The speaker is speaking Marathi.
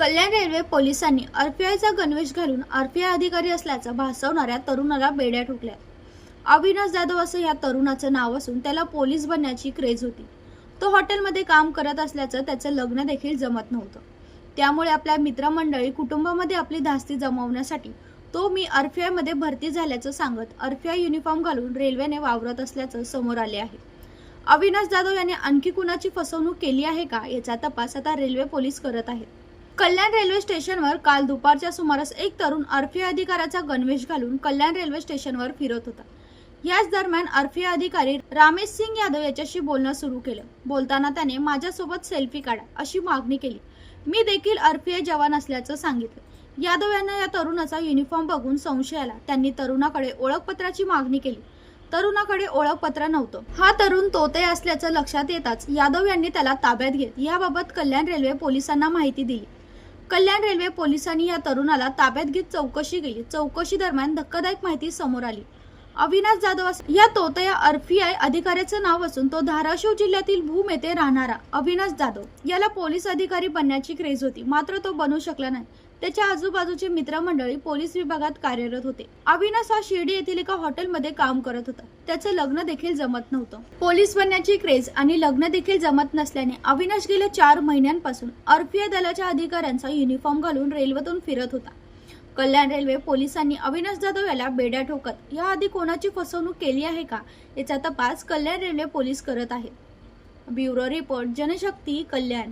कल्याण रेल्वे पोलिसांनी आरपीआयचा गणवेश घालून आरपीआय अधिकारी असल्याचं भासवणाऱ्या तरुणाला बेड्या ठोकल्या. अविनाश जाधव असं या तरुणाचं नाव असून त्याला पोलीस बनण्याची क्रेज होती. तो हॉटेलमध्ये काम करत असल्याचं त्याचं लग्न देखील जमत नव्हतं. त्यामुळे आपल्या मित्रमंडळी कुटुंबामध्ये आपली धास्ती जमवण्यासाठी तो मी अर्फियामध्ये भरती झाल्याचं सांगत अर्फिया युनिफॉर्म घालून रेल्वेने वावरत असल्याचं समोर आले आहे. अविनाश जाधव याने आणखी कुणाची फसवणूक केली आहे का याचा तपास आता रेल्वे पोलीस करत आहेत. कल्याण रेल्वे स्टेशनवर काल दुपारच्या सुमारास एक तरुण अर्फी अधिकाऱ्याचा गणवेश घालून कल्याण रेल्वे स्टेशनवर फिरत होता. याच दरम्यान अर्फी अधिकारी रामेश सिंग यादव याच्याशी बोलणं सुरू केलं. बोलताना त्याने माझ्यासोबत सेल्फी काढा अशी मागणी केली. मी देखील अर्फिया जवान असल्याचं सांगितलं. यादव यांना या तरुणाचा युनिफॉर्म बघून संशय आला. त्यांनी तरुणाकडे ओळखपत्राची मागणी केली. तरुणाकडे ओळखपत्र नव्हतं. हा तरुण तोते असल्याचं लक्षात येताच यादव यांनी त्याला ताब्यात घेत याबाबत कल्याण रेल्वे पोलिसांना माहिती दिली. कल्याण रेल्वे पोलिसांनी या तरुणाला ताब्यात घेत चौकशी केली. चौकशी दरम्यान धक्कादायक माहिती समोर आली. अविनाश जाधव अस- या तोतया आरपीआय अधिकाऱ्याचं नाव असून तो धाराशिव जिल्ह्यातील भूम येथे राहणारा अविनाश जाधव. याला पोलीस अधिकारी बनण्याची क्रेज होती. मात्र तो बनू शकला नाही. त्याच्या आजूबाजूचे मित्रमंडळी पोलीस विभागात कार्यरत होते. अविनाश हा शिर्डी येथील एका हॉटेलमध्ये काम करत होता. त्याचं लग्न देखील जमत नव्हतं. पोलीस बनण्याची क्रेज आणि लग्न देखील जमत नसल्याने अविनाश गेल्या चार महिन्यांपासून अर्फिया दलाच्या अधिकाऱ्यांचा युनिफॉर्म घालून रेल्वेतून फिरत होता. कल्याण रेल्वे पोलिसांनी अविनाश जाधव याला बेड्या ठोकत याआधी कोणाची फसवणूक केली आहे का? याचा तपास कल्याण रेल्वे पोलीस करत आहेत. Bureau report Janshakti Kalyan.